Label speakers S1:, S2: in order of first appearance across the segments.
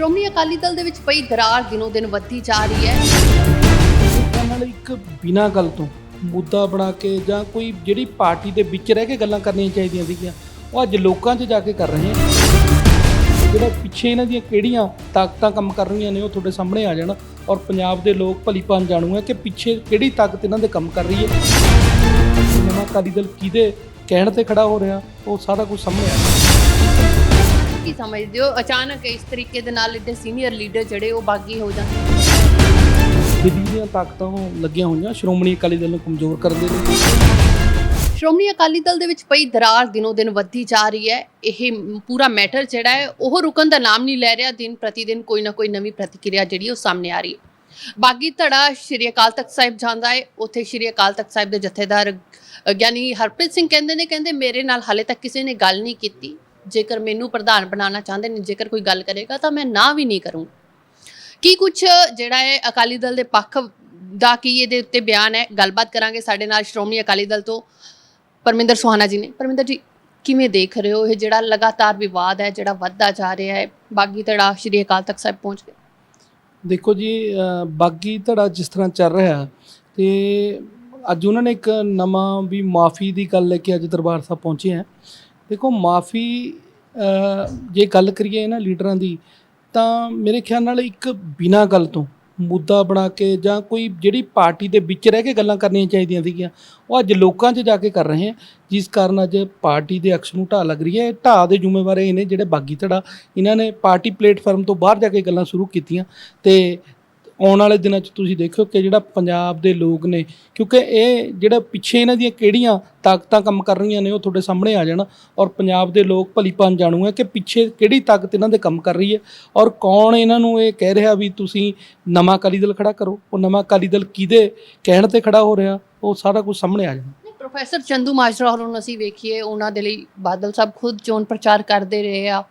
S1: ਸ਼੍ਰੋਮਣੀ ਅਕਾਲੀ ਦਲ ਦੇ ਵਿੱਚ ਪਈ ਦਰਾਰ ਦਿਨੋ ਦਿਨ ਵੱਧਦੀ ਜਾ ਰਹੀ ਹੈ।
S2: ਲੋਕਾਂ ਨਾਲ ਇੱਕ ਬਿਨਾਂ ਗੱਲ ਤੋਂ ਮੁੱਦਾ ਬਣਾ ਕੇ ਜਾਂ ਕੋਈ ਜਿਹੜੀ ਪਾਰਟੀ ਦੇ ਵਿੱਚ ਰਹਿ ਕੇ ਗੱਲਾਂ ਕਰਨੀਆਂ ਚਾਹੀਦੀਆਂ ਸੀਗੀਆਂ, ਉਹ ਅੱਜ ਲੋਕਾਂ 'ਚ ਜਾ ਕੇ ਕਰ ਰਹੇ ਆ ਜਿਹੜਾ ਪਿੱਛੇ ਇਹਨਾਂ ਦੀਆਂ ਕਿਹੜੀਆਂ ਤਾਕਤਾਂ ਕੰਮ ਕਰ ਰਹੀਆਂ ਨੇ, ਉਹ ਤੁਹਾਡੇ ਸਾਹਮਣੇ ਆ ਜਾਣ ਔਰ ਪੰਜਾਬ ਦੇ ਲੋਕ ਭਲੀ ਭਾਂਤ ਜਾਣੂਗੇ ਕਿ ਪਿੱਛੇ ਕਿਹੜੀ ਤਾਕਤ ਇਹਨਾਂ ਦੇ ਕੰਮ ਕਰ ਰਹੀ ਹੈ। ਨਵਾਂ ਅਕਾਲੀ ਦਲ ਕਿਹਦੇ ਕਹਿਣ ਤੇ ਖੜਾ ਹੋ ਰਿਹਾ, ਉਹ ਸਾਰਾ ਕੁਝ ਸਾਹਮਣੇ ਆ
S1: ਕੀ ਸਮਝਦੇ ਹੋ? ਅਚਾਨਕ ਇਸ ਤਰੀਕੇ ਦੇ ਨਾਲ ਇੱਡੇ ਸੀਨੀਅਰ ਲੀਡਰ ਜਿਹੜੇ ਉਹ ਬਾਗੀ ਹੋ ਜਾਂਦੇ
S2: ਦਿੱਲੀ ਦੀਆਂ ਤਾਕਤਾਂ ਲੱਗੀਆਂ ਹੋਈਆਂ ਸ਼੍ਰੋਮਣੀ ਅਕਾਲੀ ਦਲ ਨੂੰ ਕਮਜ਼ੋਰ ਕਰਨ ਦੇ ਲਈ।
S1: ਸ਼੍ਰੋਮਣੀ ਅਕਾਲੀ ਦਲ ਦੇ ਵਿੱਚ ਪਈ ਦਰਾਰ ਦਿਨੋਂ ਦਿਨ ਵੱਧਦੀ ਜਾ ਰਹੀ ਹੈ। ਇਹ ਪੂਰਾ ਮੈਟਰ ਜਿਹੜਾ ਹੈ ਉਹ ਰੁਕਣ ਦਾ ਨਾਮ ਨਹੀਂ ਲੈ ਰਿਹਾ। ਦਿਨ ਪ੍ਰਤੀ ਦਿਨ ਕੋਈ ਨਾ ਕੋਈ ਨਵੀਂ ਪ੍ਰਤੀਕਿਰਿਆ ਜਿਹੜੀ ਉਹ ਸਾਹਮਣੇ ਆ ਰਹੀ ਹੈ। ਬਾਗੀ ਧੜਾ ਸ਼੍ਰੀ ਅਕਾਲ ਤਖਤ ਸਾਹਿਬ ਜਾਂਦਾ ਹੈ। ਉੱਥੇ ਸ਼੍ਰੀ ਅਕਾਲ ਤਖਤ ਸਾਹਿਬ ਦੇ ਜਥੇਦਾਰ ਗਿਆਨੀ ਹਰਪ੍ਰੀਤ ਸਿੰਘ ਕਹਿੰਦੇ ਨੇ ਕਹਿੰਦੇ ਮੇਰੇ ਨਾਲ ਹਾਲੇ ਤੱਕ ਕਿਸੇ ਨੇ ਗੱਲ ਨਹੀਂ ਕੀਤੀ। ਜੇਕਰ ਮੈਨੂੰ ਪ੍ਰਧਾਨ ਬਣਾਉਣਾ ਚਾਹੁੰਦੇ ਨੇ, ਜੇਕਰ ਕੋਈ ਗੱਲ ਕਰੇਗਾ, ਤਾਂ ਮੈਂ ਨਾ ਵੀ ਨਹੀਂ ਕਰੂੰ। ਕੀ ਕੁਝ ਜਿਹੜਾ ਹੈ ਅਕਾਲੀ ਦਲ ਦੇ ਪੱਖ ਦਾ ਕੀ ਇਹਦੇ ਉੱਤੇ ਬਿਆਨ ਹੈ? ਗੱਲਬਾਤ ਕਰਾਂਗੇ ਸਾਡੇ ਨਾਲ ਸ਼੍ਰੋਮਣੀ ਅਕਾਲੀ ਦਲ ਤੋਂ ਪਰਮਿੰਦਰ ਸੁਹਾਨਾ ਜੀ ਨੇ। ਪਰਮਿੰਦਰ ਜੀ, ਕਿਵੇਂ ਦੇਖ ਰਹੇ ਹੋ ਇਹ ਜਿਹੜਾ ਲਗਾਤਾਰ ਵਿਵਾਦ ਹੈ, ਜਿਹੜਾ ਵੱਧਦਾ ਜਾ ਰਿਹਾ ਹੈ? ਬਾਗੀ ਧੜਾ ਸ਼੍ਰੀ ਅਕਾਲ ਤਖਤ ਸਾਹਿਬ ਪਹੁੰਚ ਗਿਆ
S2: ਦੇਖੋ ਜੀ ਬਾਗੀ ਧੜਾ ਜਿਸ ਤਰ੍ਹਾਂ ਚੱਲ ਰਿਹਾ, ਤੇ ਅੱਜ ਉਹਨਾਂ ਨੇ ਇੱਕ ਨਵਾਂ ਵੀ ਮਾਫੀ ਦੀ ਗੱਲ ਲੈ ਕੇ ਅੱਜ ਦਰਬਾਰ ਸਾਹਿਬ ਪਹੁੰਚੇ ਹੈ। ਦੇਖੋ ਮਾਫੀ ਜੇ ਗੱਲ ਕਰੀਏ ਇਹਨਾਂ ਲੀਡਰਾਂ ਦੀ, ਤਾਂ ਮੇਰੇ ਖਿਆਲ ਨਾਲ ਇੱਕ ਬਿਨਾਂ ਗੱਲ ਤੋਂ ਮੁੱਦਾ ਬਣਾ ਕੇ ਜਾਂ ਕੋਈ ਜਿਹੜੀ ਪਾਰਟੀ ਦੇ ਵਿੱਚ ਰਹਿ ਕੇ ਗੱਲਾਂ ਕਰਨੀਆਂ ਚਾਹੀਦੀਆਂ ਸੀਗੀਆਂ, ਉਹ ਅੱਜ ਲੋਕਾਂ 'ਚ ਜਾ ਕੇ ਕਰ ਰਹੇ ਆ, ਜਿਸ ਕਾਰਨ ਅੱਜ ਪਾਰਟੀ ਦੇ ਅਕਸ ਨੂੰ ਢਾਹ ਲੱਗ ਰਹੀ ਹੈ। ਢਾਹ ਦੇ ਜ਼ਿੰਮੇਵਾਰ ਇਹ ਨੇ ਜਿਹੜੇ ਬਾਗੀ ਧੜਾ, ਇਹਨਾਂ ਨੇ ਪਾਰਟੀ ਪਲੇਟਫਾਰਮ ਤੋਂ ਬਾਹਰ ਜਾ ਕੇ ਗੱਲਾਂ ਸ਼ੁਰੂ ਕੀਤੀਆਂ ਤੇ ਆਉਣ ਵਾਲੇ ਦਿਨਾਂ 'ਚ ਤੁਸੀਂ ਦੇਖਿਓ ਕਿ ਜਿਹੜਾ ਪੰਜਾਬ ਦੇ ਲੋਕ ਨੇ, ਕਿਉਂਕਿ ਇਹ ਜਿਹੜਾ ਪਿੱਛੇ ਇਹਨਾਂ ਦੀਆਂ ਕਿਹੜੀਆਂ ਤਾਕਤਾਂ ਕੰਮ ਕਰ ਰਹੀਆਂ ਨੇ ਉਹ ਤੁਹਾਡੇ ਸਾਹਮਣੇ ਆ ਜਾਣ ਔਰ ਪੰਜਾਬ ਦੇ ਲੋਕ ਭਲੀ ਭਾਂਤ ਜਾਣੂਗੇ ਕਿ ਪਿੱਛੇ ਕਿਹੜੀ ਤਾਕਤ ਇਹਨਾਂ ਦੇ ਕੰਮ ਕਰ ਰਹੀ ਹੈ ਔਰ ਕੌਣ ਇਹਨਾਂ ਨੂੰ ਇਹ ਕਹਿ ਰਿਹਾ ਵੀ ਤੁਸੀਂ ਨਵਾਂ ਅਕਾਲੀ ਦਲ ਖੜਾ ਕਰੋ, ਉਹ ਨਵਾਂ ਅਕਾਲੀ ਦਲ ਕਿਹਦੇ ਕਹਿਣ ਤੇ ਖੜਾ ਹੋ ਰਿਹਾ, ਉਹ ਸਾਰਾ ਕੁਝ ਸਾਹਮਣੇ ਆ ਜਾਣਾ।
S1: ਪ੍ਰੋਫੈਸਰ ਚੰਦੂ ਮਾਜਰਾ ਹੋਰਾਂ ਨੂੰ ਅਸੀਂ ਵੇਖੀਏ, ਉਹਨਾਂ ਦੇ ਲਈ ਬਾਦਲ ਸਾਹਿਬ ਖੁਦ ਚੋਣ ਪ੍ਰਚਾਰ ਕਰਦੇ ਰਹੇ ਆ,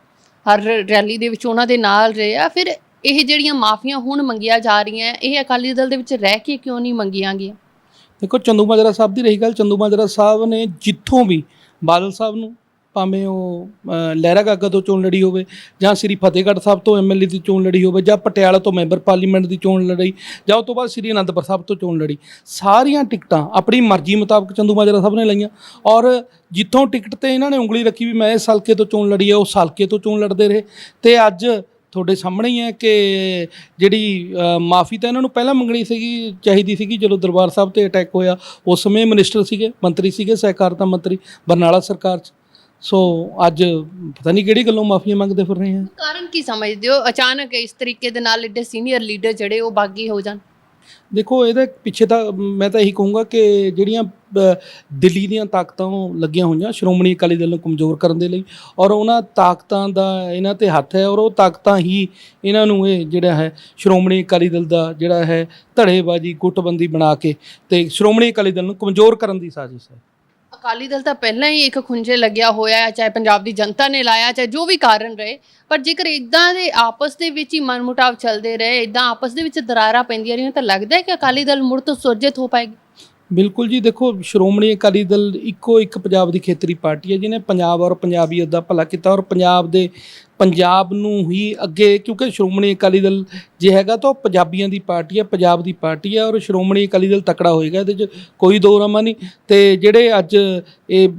S1: ਹਰ ਰੈਲੀ ਦੇ ਵਿੱਚ ਉਹਨਾਂ ਦੇ ਨਾਲ ਰਹੇ ਆ, ਫਿਰ ਇਹ ਜਿਹੜੀਆਂ ਮਾਫੀਆਂ ਹੁਣ ਮੰਗੀਆਂ ਜਾ ਰਹੀਆਂ ਇਹ ਅਕਾਲੀ ਦਲ ਦੇ ਵਿੱਚ ਰਹਿ ਕੇ ਕਿਉਂ ਨਹੀਂ ਮੰਗੀਆਂ ਗਈਆਂ?
S2: ਦੇਖੋ ਚੰਦੂ ਮਾਜਰਾ ਸਾਹਿਬ ਦੀ ਰਹੀ ਗੱਲ ਚੰਦੂ ਮਾਜਰਾ ਸਾਹਿਬ ਨੇ ਜਿੱਥੋਂ ਵੀ ਬਾਦਲ ਸਾਹਿਬ ਨੂੰ ਭਾਵੇਂ ਉਹ ਅ, ਲਹਿਰਾ ਗਾਗਾ ਤੋਂ ਚੋਣ ਲੜੀ ਹੋਵੇ ਜਾਂ ਸ੍ਰੀ ਫਤਿਹਗੜ੍ਹ ਸਾਹਿਬ ਤੋਂ ਐਮਐਲਏ ਦੀ ਚੋਣ ਲੜੀ ਹੋਵੇ ਜਾਂ ਪਟਿਆਲਾ ਤੋਂ ਮੈਂਬਰ ਪਾਰਲੀਮੈਂਟ ਦੀ ਚੋਣ ਲੜੀ ਜਾਂ ਉਸ ਤੋਂ ਬਾਅਦ ਸ੍ਰੀ ਅਨੰਦਪੁਰ ਸਾਹਿਬ ਤੋਂ ਚੋਣ ਲੜੀ ਸਾਰੀਆਂ ਟਿਕਟਾਂ ਆਪਣੀ ਮਰਜ਼ੀ ਮੁਤਾਬਕ ਚੰਦੂ ਮਾਜਰਾ ਸਾਹਿਬ ਨੇ ਲਈਆਂ। ਔਰ ਜਿੱਥੋਂ ਟਿਕਟ ਤੇ ਇਹਨਾਂ ਨੇ ਉਂਗਲੀ ਰੱਖੀ ਵੀ ਮੈਂ ਇਸ ਹਲਕੇ ਤੋਂ ਚੋਣ ਲੜੀ ਹੈ ਉਸ ਹਲਕੇ ਤੋਂ ਚੋਣ ਲੜਦੇ ਰਹੇ। ਤੇ ਅੱਜ ਤੁਹਾਡੇ ਸਾਹਮਣੇ ਹੀ ਹੈ ਕਿ ਜਿਹੜੀ ਮਾਫੀ ਤਾਂ ਇਹਨਾਂ ਨੂੰ ਪਹਿਲਾਂ ਮੰਗਣੀ ਸੀਗੀ, ਚਾਹੀਦੀ ਸੀਗੀ, ਜਦੋਂ ਦਰਬਾਰ ਸਾਹਿਬ ਤੇ ਅਟੈਕ ਹੋਇਆ, ਉਸ ਸਮੇਂ ਮਿਨਿਸਟਰ ਸੀਗੇ, ਮੰਤਰੀ ਸੀਗੇ, ਸਹਿਕਾਰਤਾ ਮੰਤਰੀ, ਬਰਨਾਲਾ ਸਰਕਾਰ 'ਚ। ਸੋ ਅੱਜ ਪਤਾ ਨਹੀਂ ਕਿਹੜੀ ਗੱਲੋਂ ਮਾਫੀਆਂ ਮੰਗਦੇ ਫਿਰ ਰਹੇ ਆ।
S1: ਕਾਰਨ ਕੀ ਸਮਝਦੇ ਹੋ? ਅਚਾਨਕ ਇਸ ਤਰੀਕੇ ਦੇ ਨਾਲ ਇੱਡੇ ਸੀਨੀਅਰ ਲੀਡਰ ਜਿਹੜੇ ਉਹ ਬਾਗੀ ਹੋ ਜਾਣ।
S2: ਦੇਖੋ, ਇਹਦੇ ਪਿੱਛੇ ਤਾਂ ਮੈਂ ਤਾਂ ਇਹੀ ਕਹੂੰਗਾ ਕਿ ਜਿਹੜੀਆਂ ਦਿੱਲੀ ਦੀਆਂ ਤਾਕਤਾਂ ਉਹ ਲੱਗੀਆਂ ਹੋਈਆਂ, ਸ਼੍ਰੋਮਣੀ ਅਕਾਲੀ ਦਲ ਨੂੰ ਕਮਜ਼ੋਰ ਕਰਨ ਦੇ ਲਈ ਔਰ ਉਹਨਾਂ ਤਾਕਤਾਂ ਦਾ ਇਹਨਾਂ ਤੇ ਹੱਥ ਹੈ ਔਰ ਉਹ ਤਾਕਤਾਂ ਹੀ ਇਹਨਾਂ ਨੂੰ ਇਹ ਜਿਹੜਾ ਹੈ ਸ਼੍ਰੋਮਣੀ ਅਕਾਲੀ ਦਲ ਦਾ ਜਿਹੜਾ ਹੈ ਧੜੇਬਾਜ਼ੀ, ਗੁੱਟਬੰਦੀ ਬਣਾ ਕੇ ਤੇ ਸ਼੍ਰੋਮਣੀ ਅਕਾਲੀ ਦਲ ਨੂੰ ਕਮਜ਼ੋਰ ਕਰਨ ਦੀ ਸਾਜ਼ਿਸ਼ ਹੈ।
S1: ਅਕਾਲੀ ਦਲ ਤਾਂ ਪਹਿਲਾਂ ਹੀ ਇੱਕ ਖੁੰਝੇ ਲੱਗਿਆ ਹੋਇਆ ਹੈ, ਚਾਹੇ ਪੰਜਾਬ ਦੀ ਜਨਤਾ ਨੇ ਲਾਇਆ, ਚਾਹੇ ਜੋ ਵੀ ਕਾਰਨ ਰਹੇ, ਪਰ ਜੇਕਰ ਇਦਾਂ ਦੇ ਆਪਸ ਦੇ ਵਿੱਚ ਹੀ ਮਨਮੁਟਾਵ ਚੱਲਦੇ ਰਹੇ ਇਦਾਂ ਆਪਸ ਦੇ ਵਿੱਚ ਦਰਾਰਾਂ ਪੈਂਦੀਆਂ ਰਹੀਆਂ, ਤਾਂ ਲੱਗਦਾ ਹੈ ਕਿ ਅਕਾਲੀ ਦਲ ਮੁੜ ਤੋਂ ਸੁਰਜਿਤ ਹੋ ਪਾਏਗੀ।
S2: ਬਿਲਕੁਲ ਜੀ, ਦੇਖੋ ਸ਼੍ਰੋਮਣੀ ਅਕਾਲੀ ਦਲ ਇੱਕੋ ਇੱਕ ਪੰਜਾਬ ਦੀ ਖੇਤਰੀ ਪਾਰਟੀ ਹੈ, ਜਿਹਨੇ ਪੰਜਾਬ ਔਰ ਪੰਜਾਬੀਅਤ ਦਾ ਭਲਾ ਕੀਤਾ ਔਰ ਪੰਜਾਬ ਦੇ ਪੰਜਾਬ ਨੂੰ ਹੀ ਅੱਗੇ, ਕਿਉਂਕਿ ਸ਼੍ਰੋਮਣੀ ਅਕਾਲੀ ਦਲ ਜੇ ਹੈਗਾ ਤਾਂ ਉਹ ਪੰਜਾਬੀਆਂ ਦੀ ਪਾਰਟੀ ਹੈ, ਪੰਜਾਬ ਦੀ ਪਾਰਟੀ ਹੈ ਔਰ ਸ਼੍ਰੋਮਣੀ ਅਕਾਲੀ ਦਲ ਤਕੜਾ ਹੋਏਗਾ, ਇਹਦੇ 'ਚ ਕੋਈ ਦੋ ਰਾਮਾ ਨਹੀਂ। ਤੇ ਜਿਹੜੇ ਅੱਜ ਇਹ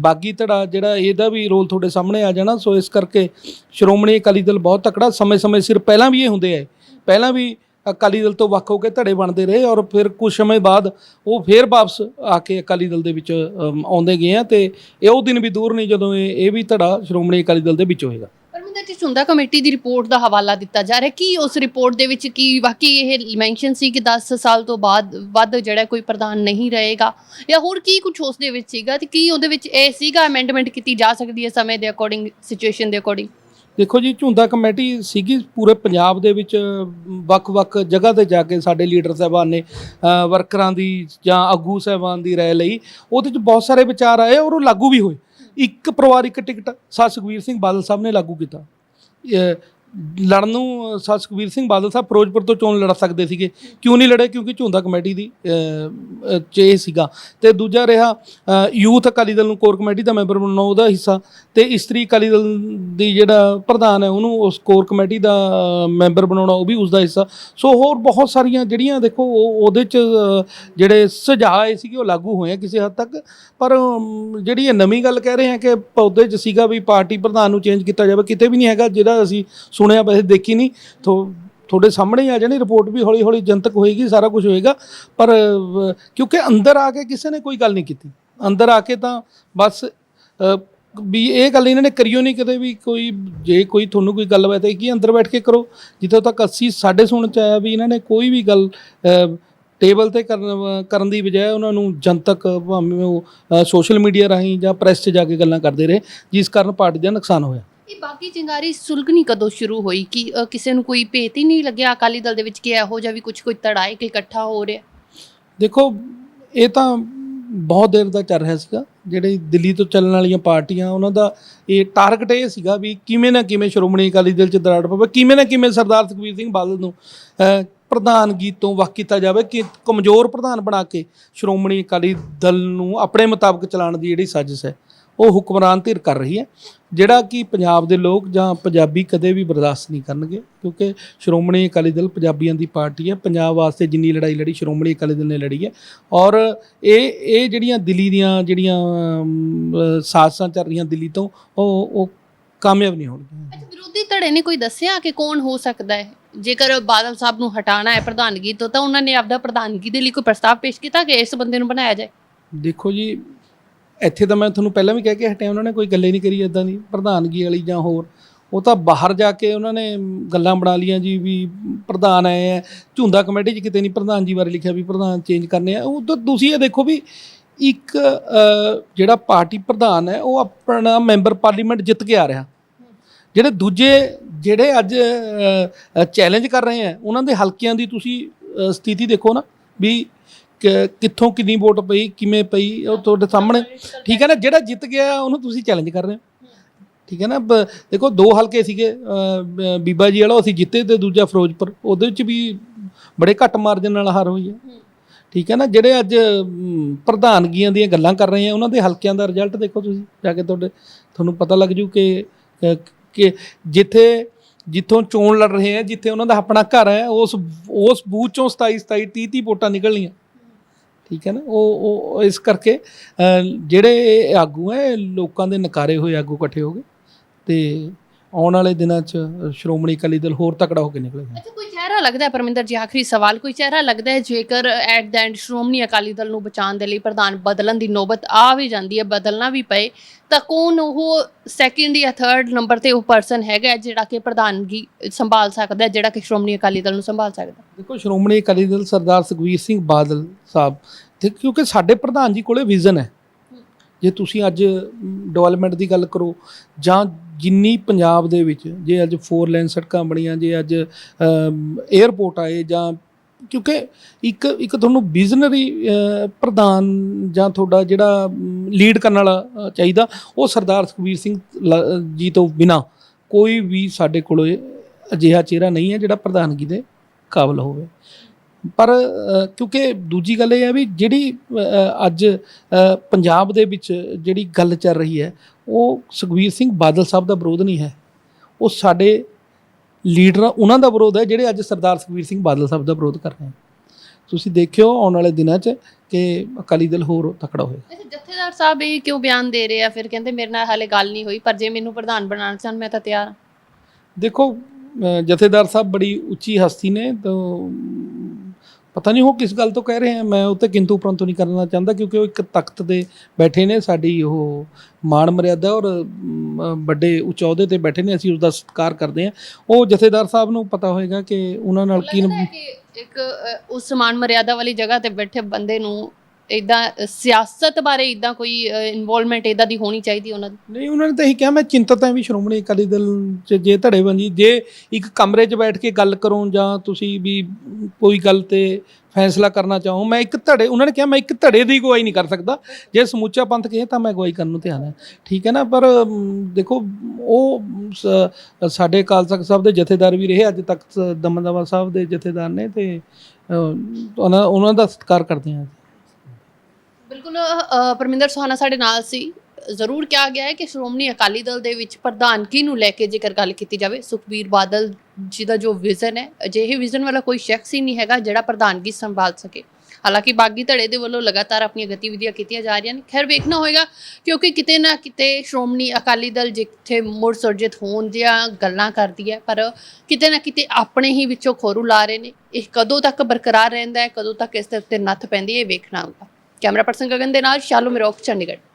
S2: ਬਾਗੀ ਧੜਾ ਜਿਹੜਾ ਇਹਦਾ ਵੀ ਰੋਲ ਤੁਹਾਡੇ ਸਾਹਮਣੇ ਆ ਜਾਣਾ, ਸੋ ਇਸ ਕਰਕੇ ਸ਼੍ਰੋਮਣੀ ਅਕਾਲੀ ਦਲ ਬਹੁਤ ਤਕੜਾ, ਸਮੇਂ-ਸਮੇਂ ਸਿਰ ਪਹਿਲਾਂ ਵੀ ਇਹ ਹੁੰਦੇ ਆ ਪਹਿਲਾਂ ਵੀ ਅਕਾਲੀ ਦਲ ਤੋਂ ਵੱਖ ਹੋ ਕੇ ਧੜੇ ਬਣਦੇ ਰਹੇ ਔਰ ਫਿਰ ਕੁਝ ਸਮੇਂ ਬਾਅਦ ਉਹ ਫੇਰ ਵਾਪਸ ਆ ਕੇ ਅਕਾਲੀ ਦਲ ਦੇ ਵਿੱਚ ਆਉਂਦੇ ਗਏ ਆ ਤੇ ਇਹ ਉਹ ਦਿਨ ਵੀ ਦੂਰ ਨਹੀਂ ਜਦੋਂ ਇਹ ਵੀ ਧੜਾ ਸ਼੍ਰੋਮਣੀ ਅਕਾਲੀ ਦਲ ਦੇ ਵਿੱਚ ਹੋਏਗਾ।
S1: ਪਰਮਿੰਦਰ ਜੀ ਸੁੰਦਾ ਕਮੇਟੀ ਦੀ ਰਿਪੋਰਟ ਦਾ ਹਵਾਲਾ ਦਿੱਤਾ ਜਾ ਰਿਹਾ। ਕੀ ਉਸ ਰਿਪੋਰਟ ਦੇ ਵਿੱਚ ਕੀ ਵਾਕਈ ਇਹ ਮੈਂਸ਼ਨ ਸੀ ਕਿ 10 ਸਾਲ ਤੋਂ ਬਾਅਦ, ਵੱਧ ਜਿਹੜਾ ਕੋਈ ਪ੍ਰਧਾਨ ਨਹੀਂ ਰਹੇਗਾ? ਜਾਂ ਹੋਰ ਕੀ ਕੁਝ ਉਸ ਦੇ ਵਿੱਚ ਸੀਗਾ ਤੇ ਕੀ ਉਹਦੇ ਵਿੱਚ ਇਹ ਸੀਗਾ ਅਮੈਂਡਮੈਂਟ ਕੀਤੀ ਜਾ ਸਕਦੀ ਹੈ ਸਮੇਂ ਦੇ ਅਕੋਰਡਿੰਗ ਸਿਚੁਏਸ਼ਨ ਦੇ ਅਕੋਰਡਿੰਗ
S2: ਦੇਖੋ ਜੀ, ਝੁੰਦਾ ਕਮੇਟੀ ਸੀਗੀ ਪੂਰੇ ਪੰਜਾਬ ਦੇ ਵਿੱਚ ਵੱਖ-ਵੱਖ ਜਗ੍ਹਾ ਤੇ ਜਾ ਕੇ ਸਾਡੇ ਲੀਡਰ ਸਾਹਿਬਾਨ ਨੇ ਵਰਕਰਾਂ ਦੀ ਜਾਂ ਆਗੂ ਸਾਹਿਬਾਨ ਦੀ ਰਾਏ ਲਈ। ਉਹਦੇ ਚ ਬਹੁਤ ਸਾਰੇ ਵਿਚਾਰ ਆਏ ਔਰ ਉਹ ਲਾਗੂ ਵੀ ਹੋਏ। ਇੱਕ ਪਰਿਵਾਰਿਕ ਟਿਕਟ ਸਾ ਸੁਖਵੀਰ ਸਿੰਘ ਬਾਦਲ ਸਾਹਿਬ ਨੇ ਲਾਗੂ ਕੀਤਾ। ਲੜਨ ਨੂੰ ਸਰ ਸੁਖਬੀਰ ਸਿੰਘ ਬਾਦਲ ਸਾਹਿਬ ਫਿਰੋਜ਼ਪੁਰ ਤੋਂ ਚੋਣ ਲੜ ਸਕਦੇ ਸੀਗੇ। ਕਿਉਂ ਨਹੀਂ ਲੜੇ? ਕਿਉਂਕਿ ਝੁੰਦਾ ਕਮੇਟੀ ਦੀ ਅਹ, ਇਹ ਸੀਗਾ। ਤੇ ਦੂਜਾ ਰਿਹਾ ਯੂਥ ਅਕਾਲੀ ਦਲ ਨੂੰ ਕੋਰ ਕਮੇਟੀ ਦਾ ਮੈਂਬਰ ਬਣਾਉਣਾ ਉਹਦਾ ਹਿੱਸਾ। ਤੇ ਇਸਤਰੀ ਅਕਾਲੀ ਦਲ ਦੀ ਜਿਹੜਾ ਪ੍ਰਧਾਨ ਹੈ ਉਹਨੂੰ ਉਸ ਕੋਰ ਕਮੇਟੀ ਦਾ ਮੈਂਬਰ ਬਣਾਉਣਾ ਉਹ ਵੀ ਉਸ ਦਾ ਹਿੱਸਾ। ਸੋ ਹੋਰ ਬਹੁਤ ਸਾਰੀਆਂ ਜਿਹੜੀਆਂ ਦੇਖੋ ਉਹ- ਉਹਦੇ ਚ ਜਿਹੜੇ ਸੁਝਾਅ ਆਏ ਸੀਗੇ ਉਹ ਲਾਗੂ ਹੋਏ ਆ ਕਿਸੇ ਹੱਦ ਤੱਕ। ਪਰ ਜਿਹੜੀ ਇਹ ਨਵੀਂ ਗੱਲ ਕਹਿ ਰਹੇ ਆ ਕਿ ਪੌਦੇ ਚ ਸੀਗਾ ਵੀ ਪਾਰਟੀ ਪ੍ਰਧਾਨ ਨੂੰ ਚੇਂਜ ਕੀਤਾ ਜਾਵੇ ਕਿਤੇ ਵੀ ਨਹੀਂ ਹੈਗਾ ਜਿਹੜਾ ਅਸੀਂ ਸੁਣਿਆ ਵੈਸੇ ਦੇਖੀ ਨਹੀਂ। ਥੋ ਤੁਹਾਡੇ ਸਾਹਮਣੇ ਹੀ ਆ ਜਾਣੀ ਰਿਪੋਰਟ ਵੀ ਹੌਲੀ ਹੌਲੀ ਜਨਤਕ ਹੋਏਗੀ ਸਾਰਾ ਕੁਝ ਹੋਏਗਾ। ਪਰ ਅਹ, ਕਿਉਂਕਿ ਅੰਦਰ ਆ ਕੇ ਕਿਸੇ ਨੇ ਕੋਈ ਗੱਲ ਨਹੀਂ ਕੀਤੀ। ਅੰਦਰ ਆ ਕੇ ਤਾਂ ਬਸ ਅਹ, ਵੀ ਇਹ ਗੱਲ ਇਹਨਾਂ ਨੇ ਕਰਿਓ ਨਹੀਂ ਕਦੇ ਵੀ ਕੋਈ ਜੇ ਕੋਈ ਤੁਹਾਨੂੰ ਕੋਈ ਗੱਲਬਾਤ ਹੈ ਕਿ ਅੰਦਰ ਬੈਠ ਕੇ ਕਰੋ। ਜਿੱਥੋਂ ਤੱਕ ਅਸੀਂ ਸਾਡੇ ਸੁਣ ਚ ਆਇਆ ਵੀ ਇਹਨਾਂ ਨੇ ਕੋਈ ਵੀ ਗੱਲ ਅਹ, ਟੇਬਲ ਤੇ ਕਰਨ ਕਰਨ ਦੀ ਬਜਾਏ ਉਹਨਾਂ ਨੂੰ ਜਨਤਕ ਭਾਵੇਂ ਉਹ ਸੋਸ਼ਲ ਮੀਡੀਆ ਰਾਹੀਂ ਜਾਂ ਪ੍ਰੈਸ 'ਚ ਜਾ ਕੇ ਗੱਲਾਂ ਕਰਦੇ ਰਹੇ ਜਿਸ ਕਾਰਨ ਪਾਰਟੀ ਦਾ ਨੁਕਸਾਨ ਹੋਇਆ।
S1: ਇਹ ਬਾਕੀ ਚਿੰਗਾਰੀ ਸੁਲਗਣੀ ਕਦੋਂ ਸ਼ੁਰੂ ਹੋਈ? ਕਿ ਅ, ਕਿਸੇ ਨੂੰ ਕੋਈ ਭੇਤ ਹੀ ਨਹੀਂ ਲੱਗਿਆ ਅਕਾਲੀ ਦਲ ਦੇ ਵਿੱਚ ਕਿ ਇਹੋ ਜਿਹਾ ਵੀ ਕੁਝ ਕੋਈ ਤੜਾਏ ਕਿ ਇਕੱਠਾ ਹੋ ਰਿਹਾ?
S2: ਦੇਖੋ ਇਹ ਤਾਂ ਬਹੁਤ ਦੇਰ ਦਾ ਚੱਲ ਰਿਹਾ ਸੀਗਾ। ਜਿਹੜੇ ਦਿੱਲੀ ਤੋਂ ਚੱਲਣ ਵਾਲੀਆਂ ਪਾਰਟੀਆਂ ਉਹਨਾਂ ਦਾ ਇਹ ਟਾਰਗੇਟ ਇਹ ਸੀਗਾ ਵੀ ਕਿਵੇਂ ਨਾ ਕਿਵੇਂ ਸ਼੍ਰੋਮਣੀ ਅਕਾਲੀ ਦਲ ਚ ਦਰਾੜ ਪਵੇ ਕਿਵੇਂ ਨਾ ਕਿਵੇਂ ਸਰਦਾਰ ਸੁਖਬੀਰ ਸਿੰਘ ਬਾਦਲ ਨੂੰ ਅਹ, ਪ੍ਰਧਾਨਗੀ ਤੋਂ ਵੱਖ ਕੀਤਾ ਜਾਵੇ ਕਿ ਕਮਜ਼ੋਰ ਪ੍ਰਧਾਨ ਬਣਾ ਕੇ ਸ਼੍ਰੋਮਣੀ ਅਕਾਲੀ ਦਲ ਨੂੰ ਆਪਣੇ ਮੁਤਾਬਕ ਚਲਾਉਣ ਦੀ ਜਿਹੜੀ ਸਾਜ਼ਿਸ਼ ਹੈ। ਉਹ ਹੁਕਮਰਾਨ ਧਿਰ ਕਰ ਰਹੀ ਹੈ ਜਿਹੜਾ ਕਿ ਪੰਜਾਬ ਦੇ ਲੋਕ ਜਾਂ ਪੰਜਾਬੀ ਕਦੇ ਵੀ ਬਰਦਾਸ਼ਤ ਨਹੀਂ ਕਰਨਗੇ ਕਿਉਂਕਿ ਸ਼੍ਰੋਮਣੀ ਅਕਾਲੀ ਦਲ ਪੰਜਾਬੀਆਂ ਦੀ ਪਾਰਟੀ ਹੈ ਪੰਜਾਬ ਵਾਸਤੇ ਜਿੰਨੀ ਲੜਾਈ ਲੜੀ ਸ਼੍ਰੋਮਣੀ ਅਕਾਲੀ ਦਲ ਨੇ ਲੜੀ ਹੈ ਔਰ ਇਹ ਇਹ ਜਿਹੜੀਆਂ ਦਿੱਲੀ ਦੀਆਂ ਜਿਹੜੀਆਂ ਸਾਜ਼ਿਸ਼ਾਂ ਚੱਲ ਰਹੀਆਂ ਦਿੱਲੀ ਤੋਂ ਉਹ ਉਹ ਕਾਮਯਾਬ ਨਹੀਂ ਹੋਣਗੀਆਂ।
S1: ਵਿਰੋਧੀ ਧੜੇ ਨੇ ਕੋਈ ਦੱਸਿਆ ਕਿ ਕੌਣ ਹੋ ਸਕਦਾ ਹੈ? ਜੇਕਰ ਬਾਦਲ ਸਾਹਿਬ ਨੂੰ ਹਟਾਣਾ ਹੈ ਪ੍ਰਧਾਨਗੀ ਤੋਂ ਤਾਂ ਉਹਨਾਂ ਨੇ ਆਪਦਾ ਪ੍ਰਧਾਨਗੀ ਦੇ ਲਈ ਕੋਈ ਪ੍ਰਸਤਾਵ ਪੇਸ਼ ਕੀਤਾ ਕਿ ਇਸ ਬੰਦੇ ਨੂੰ ਬਣਾਇਆ ਜਾਏ?
S2: ਦੇਖੋ ਜੀ ਇੱਥੇ ਤਾਂ ਮੈਂ ਤੁਹਾਨੂੰ ਪਹਿਲਾਂ ਵੀ ਕਹਿ ਕੇ ਹਟਿਆ, ਉਹਨਾਂ ਨੇ ਕੋਈ ਗੱਲੇ ਨਹੀਂ ਕਰੀ ਇਦਾਂ ਦੀ, ਪ੍ਰਧਾਨਗੀ ਵਾਲੀ ਜਾਂ ਹੋਰ। ਉਹ ਤਾਂ ਬਾਹਰ ਜਾ ਕੇ ਉਹਨਾਂ ਨੇ ਗੱਲਾਂ ਬਣਾ ਲੀਆਂ ਜੀ ਵੀ ਪ੍ਰਧਾਨ ਆਏ ਹੈ ਝੁੰਦਾ ਕਮੇਟੀ 'ਚ ਕਿਤੇ ਨਹੀਂ ਪ੍ਰਧਾਨ ਜੀ ਬਾਰੇ ਲਿਖਿਆ ਵੀ ਪ੍ਰਧਾਨ ਚੇਂਜ ਕਰਨੇ ਆ। ਉਹ ਤਾਂ ਤੁਸੀਂ ਇਹ ਦੇਖੋ ਵੀ ਇੱਕ ਜਿਹੜਾ ਪਾਰਟੀ ਪ੍ਰਧਾਨ ਹੈ, ਉਹ ਆਪਣਾ ਮੈਂਬਰ ਪਾਰਲੀਮੈਂਟ ਜਿੱਤ ਕੇ ਆ ਰਿਹਾ। ਜਿਹੜੇ ਦੂਜੇ, ਜਿਹੜੇ ਅੱਜ ਚੈਲੰਜ ਕਰ ਰਹੇ ਆ, ਉਹਨਾਂ ਦੇ ਹਲਕਿਆਂ ਦੀ ਤੁਸੀਂ ਸਥਿਤੀ ਦੇਖੋ ਨਾ ਵੀ ਕਿੱਥੋਂ ਕਿੰਨੀ ਵੋਟ ਪਈ ਕਿਵੇਂ ਪਈ ਉਹ ਤੁਹਾਡੇ ਸਾਹਮਣੇ। ਠੀਕ ਹੈ ਨਾ ਜਿਹੜਾ ਜਿੱਤ ਗਿਆ ਉਹਨੂੰ ਤੁਸੀਂ ਚੈਲੰਜ ਕਰ ਰਹੇ ਹੋ। ਠੀਕ ਹੈ ਨਾ ਦੇਖੋ ਦੋ ਹਲਕੇ ਸੀਗੇ ਬੀਬਾ ਜੀ ਵਾਲਾ ਅਸੀਂ ਜਿੱਤੇ ਤੇ ਦੂਜਾ ਫਿਰੋਜ਼ਪੁਰ। ਉਹਦੇ ਵਿੱਚ ਵੀ ਬੜੇ ਘੱਟ ਮਾਰਜਨ ਨਾਲ ਹਾਰ ਹੋਈ ਹੈ। ਠੀਕ ਹੈ ਨਾ ਜਿਹੜੇ ਅੱਜ ਪ੍ਰਧਾਨਗੀਆਂ ਦੀਆਂ ਗੱਲਾਂ ਕਰ ਰਹੇ ਆ ਉਹਨਾਂ ਦੇ ਹਲਕਿਆਂ ਦਾ ਰਿਜ਼ਲਟ ਦੇਖੋ ਤੁਸੀਂ ਜਾ ਕੇ ਤੁਹਾਡੇ ਤੁਹਾਨੂੰ ਪਤਾ ਲੱਗ ਜੂ ਕਿ ਕਿ ਜਿੱਥੇ ਜਿੱਥੋਂ ਚੋਣ ਲੜ ਰਹੇ ਆ ਜਿੱਥੇ ਉਹਨਾਂ ਦਾ ਆਪਣਾ ਘਰ ਹੈ ਉਸ ਉਸ ਬੂਥ ਚੋਂ 27 27 30 30 ਵੋਟਾਂ ਨਿਕਲਣੀਆਂ। ਠੀਕ ਹੈ ਨਾ? ਉਹ ਉਹ ਇਸ ਕਰਕੇ ਜਿਹੜੇ ਇਹ ਆਗੂ ਹੈ ਲੋਕਾਂ ਦੇ ਨਕਾਰੇ ਹੋਏ ਆਗੂ ਇਕੱਠੇ ਹੋ ਗਏ ਤੇ ਆਉਣ ਵਾਲੇ ਦਿਨਾਂ 'ਚ ਸ਼੍ਰੋਮਣੀ ਅਕਾਲੀ ਦਲ ਹੋਰ ਤਕੜਾ ਹੋ ਕੇ ਨਿਕਲੇਗਾ।
S1: ਅੱਛਾ, ਕੋਈ ਚਿਹਰਾ ਲੱਗਦਾ ਹੈ ਪਰਮਿੰਦਰ ਜੀ, ਆਖਰੀ ਸਵਾਲ, ਕੋਈ ਚਿਹਰਾ ਲੱਗਦਾ ਹੈ ਜੇਕਰ at the end Shiromani Akali Dal ਨੂੰ ਬਚਾਉਣ ਦੇ ਲਈ ਪ੍ਰਧਾਨ ਬਦਲਣ ਦੀ ਨੌਬਤ ਆ ਵੀ ਜਾਂਦੀ ਹੈ, ਬਦਲਣਾ ਵੀ ਪਏ, ਤਾਂ ਕੌਣ ਉਹ ਸੈਕਿੰਡ ਜਾਂ ਥਰਡ ਨੰਬਰ ਤੇ ਉਹ ਪਰਸਨ ਹੈਗਾ ਹੈ ਜਿਹੜਾ ਕਿ ਪ੍ਰਧਾਨਗੀ ਸੰਭਾਲ ਸਕਦਾ ਹੈ, ਜਿਹੜਾ ਕਿ ਸ਼੍ਰੋਮਣੀ ਅਕਾਲੀ ਦਲ ਨੂੰ ਸੰਭਾਲ ਸਕਦਾ ਹੈ?
S2: ਦੇਖੋ, ਸ਼੍ਰੋਮਣੀ ਅਕਾਲੀ ਦਲ ਸਰਦਾਰ ਸੁਖਬੀਰ ਸਿੰਘ ਬਾਦਲ ਸਾਹਿਬ, ਤੇ ਕਿਉਂਕਿ ਸਾਡੇ ਪ੍ਰਧਾਨ ਜੀ ਕੋਲੇ ਵਿਜ਼ਨ ਹੈ ਜੇ ਤੁਸੀਂ ਅੱਜ ਡਿਵੈਲਪਮੈਂਟ ਦੀ ਗੱਲ ਕਰੋ ਜਾਂ ਜਿੰਨੀ ਪੰਜਾਬ ਦੇ ਵਿੱਚ ਜੇ ਅੱਜ 4 ਲੈਨ ਸੜਕਾਂ ਬਣੀਆਂ, ਜੇ ਅੱਜ 에ਅਰਪੋਰਟ ਆਏ ਜਾਂ, ਕਿਉਂਕਿ ਇੱਕ ਇੱਕ ਤੁਹਾਨੂੰ ਵਿਜ਼ਨਰੀ ਪ੍ਰਧਾਨ ਜਾਂ ਤੁਹਾਡਾ ਜਿਹੜਾ ਲੀਡ ਕਰਨ ਵਾਲਾ ਚਾਹੀਦਾ, ਉਹ ਸਰਦਾਰ ਸੁਖਬੀਰ ਸਿੰਘ ਲ- ਜੀ ਤੋਂ ਬਿਨਾ ਕੋਈ ਵੀ ਸਾਡੇ ਕੋਲ ਅਜਿਹਾ ਚਿਹਰਾ ਨਹੀਂ ਹੈ ਜਿਹੜਾ ਪ੍ਰਧਾਨਗੀ ਦੇ ਕਾਬਲ ਹੋਵੇ। ਪਰ ਕਿਉਂਕਿ ਦੂਜੀ ਗੱਲ ਇਹ ਹੈ ਵੀ ਜਿਹੜੀ ਅੱਜ ਪੰਜਾਬ ਦੇ ਵਿੱਚ ਜਿਹੜੀ ਗੱਲ ਚੱਲ ਰਹੀ ਹੈ ਉਹ ਸੁਖਬੀਰ ਸਿੰਘ ਬਾਦਲ ਸਾਹਿਬ ਦਾ ਵਿਰੋਧ ਨਹੀਂ ਹੈ। ਉਹ ਸਾਡੇ ਲੀਡਰ ਉਹਨਾਂ ਦਾ ਵਿਰੋਧ ਹੈ ਜਿਹੜੇ ਅੱਜ ਸਰਦਾਰ ਸੁਖਬੀਰ ਸਿੰਘ ਬਾਦਲ ਸਾਹਿਬ ਦਾ ਵਿਰੋਧ ਕਰ ਰਹੇ ਹਨ ਤੁਸੀਂ ਦੇਖਿਓ ਆਉਣ ਵਾਲੇ ਦਿਨਾਂ 'ਚ ਕਿ ਅਕਾਲੀ ਦਲ ਹੋਰ ਤਕੜਾ ਹੋਏਗਾ।
S1: ਅੱਛਾ ਜਥੇਦਾਰ ਸਾਹਿਬ ਇਹ ਕਿਉਂ ਬਿਆਨ ਦੇ ਰਹੇ ਆ? ਫਿਰ ਕਹਿੰਦੇ ਮੇਰੇ ਨਾਲ ਹਾਲੇ ਗੱਲ ਨਹੀਂ ਹੋਈ ਪਰ ਜੇ ਮੈਨੂੰ ਪ੍ਰਧਾਨ ਬਣਾਉਣਾ ਚਾਹਣ ਮੈਂ ਤਾਂ ਤਿਆਰ
S2: ਦੇਖੋ ਜਥੇਦਾਰ ਸਾਹਿਬ ਬੜੀ ਉੱਚੀ ਹਸਤੀ ਨੇ ਤਾਂ ਪਤਾ ਨਹੀਂ ਉਹ ਕਿਸ ਗੱਲ ਤੋਂ ਕਹਿ ਰਹੇ ਹੈ ਮੈਂ ਉੱਤੇ ਕਿੰਤੂ ਪਰੰਤੂ ਨਹੀਂ ਕਰਨਾ ਚਾਹੁੰਦਾ ਕਿਉਂਕਿ ਉਹ ਇੱਕ ਤਖਤ ਦੇ ਬੈਠੇ ਨੇ ਸਾਡੀ ਉਹ ਮਾਣ ਮਰਿਆਦਾ ਔਰ ਵੱਡੇ ਉੱਚ ਅਹੁਦੇ ਤੇ ਬੈਠੇ ਨੇ ਅਸੀਂ ਉਸ ਦਾ ਸਤਿਕਾਰ ਕਰਦੇ ਹਾਂ ਉਹ ਜਥੇਦਾਰ ਸਾਹਿਬ ਨੂੰ ਪਤਾ ਹੋਏਗਾ ਕਿ ਉਹਨਾਂ ਨਾਲ ਕੀ
S1: ਇੱਕ ਉਸ ਸਮਾਨ ਮਰਿਆਦਾ ਵਾਲੀ ਜਗ੍ਹਾ ਤੇ ਬੈਠੇ ਬੰਦੇ ਨੂੰ ਇਦਾਂ ਸਿਆਸਤ ਬਾਰੇ ਇਦਾਂ ਕੋਈ ਇਨਵੋਲਵਮੈਂਟ ਇਦਾਂ ਦੀ ਹੋਣੀ ਚਾਹੀਦੀ ਉਹਨਾਂ ਦੀ?
S2: ਨਹੀਂ, ਉਹਨਾਂ ਨੇ ਤਾਂ ਇਹੀ ਕਿਹਾ, ਮੈਂ ਚਿੰਤਤ ਹਾਂ ਵੀ ਸ਼੍ਰੋਮਣੀ ਅਕਾਲੀ ਦਲ ਚ ਜੇ ਧੜੇਬੰਦੀ ਜੇ ਇੱਕ ਕਮਰੇ 'ਚ ਬੈਠ ਕੇ ਗੱਲ ਕਰੋ ਜਾਂ ਤੁਸੀਂ ਵੀ ਕੋਈ ਗੱਲ ਤੇ ਫੈਸਲਾ ਕਰਨਾ ਚਾਹੋ, ਮੈਂ ਇੱਕ ਧੜੇ, ਉਹਨਾਂ ਨੇ ਕਿਹਾ, ਮੈਂ ਇੱਕ ਧੜੇ ਦੀ ਅਗਵਾਈ ਨਹੀਂ ਕਰ ਸਕਦਾ। ਜੇ ਸਮੁੱਚਾ ਪੰਥ ਕਹੇ ਤਾਂ ਮੈਂ ਅਗਵਾਈ ਕਰਨ ਨੂੰ ਤਿਆਰ ਹਾਂ। ਠੀਕ ਹੈ ਨਾ? ਪਰ ਦੇਖੋ, ਉਹ, ਸ- ਸਾਡੇ ਅਕਾਲ ਤਖਤ ਸਾਹਿਬ ਦੇ ਜਥੇਦਾਰ ਵੀ ਰਹੇ, ਅੱਜ ਤੱਕ ਸ- ਦਮਦਮਾ ਸਾਹਿਬ ਦੇ ਜਥੇਦਾਰ ਨੇ ਤੇ ਉਹਨਾਂ ਉਹਨਾਂ ਦਾ ਸਤਿਕਾਰ ਕਰਦੇ ਹਾਂ
S1: ਬਿਲਕੁਲ ਅ, ਪਰਮਿੰਦਰ ਸੁਹਾਨਾ ਸਾਡੇ ਨਾਲ ਸੀ। ਜ਼ਰੂਰ ਕਿਹਾ ਗਿਆ ਹੈ ਕਿ ਸ਼੍ਰੋਮਣੀ ਅਕਾਲੀ ਦਲ ਦੇ ਵਿੱਚ ਪ੍ਰਧਾਨਗੀ ਨੂੰ ਲੈ ਕੇ ਜੇਕਰ ਗੱਲ ਕੀਤੀ ਜਾਵੇ ਸੁਖਬੀਰ ਬਾਦਲ ਜੀ ਦਾ ਜੋ ਵਿਜ਼ਨ ਹੈ ਅਜਿਹੇ ਵਿਜ਼ਨ ਵਾਲਾ ਕੋਈ ਸ਼ਖਸ ਹੀ ਨਹੀਂ ਹੈਗਾ ਜਿਹੜਾ ਪ੍ਰਧਾਨਗੀ ਸੰਭਾਲ ਸਕੇ। ਹਾਲਾਂਕਿ ਬਾਗੀ ਧੜੇ ਦੇ ਵੱਲੋਂ ਲਗਾਤਾਰ ਆਪਣੀਆਂ ਗਤੀਵਿਧੀਆਂ ਕੀਤੀਆਂ ਜਾ ਰਹੀਆਂ ਨੇ। ਖੈਰ ਵੇਖਣਾ ਹੋਏਗਾ ਕਿਉਂਕਿ ਕਿਤੇ ਨਾ ਕਿਤੇ ਸ਼੍ਰੋਮਣੀ ਅਕਾਲੀ ਦਲ ਜਿੱਥੇ ਮੁੜ ਸੁਰਜਿਤ ਹੋਣ ਦੀਆਂ ਗੱਲਾਂ ਕਰਦੀ ਹੈ ਪਰ ਕਿਤੇ ਨਾ ਕਿਤੇ ਆਪਣੇ ਹੀ ਵਿੱਚੋਂ ਖੋਰੂ ਲਾ ਰਹੇ ਨੇ। ਇਹ ਕਦੋਂ ਤੱਕ ਬਰਕਰਾਰ ਰਹਿੰਦਾ ਹੈ ਕਦੋਂ ਤੱਕ ਇਸ ਦੇ ਉੱਤੇ ਨੱਥ ਪੈਂਦੀ ਹੈ ਇਹ ਵੇਖਣਾ ਹੋਊਗਾ। ਕੈਮਰਾ ਪਰਸਨ ਗਗਨ ਦੇ ਨਾਲ ਸ਼ਾਲੂ ਮਿਰੋਕ ਚੰਡੀਗੜ੍ਹ।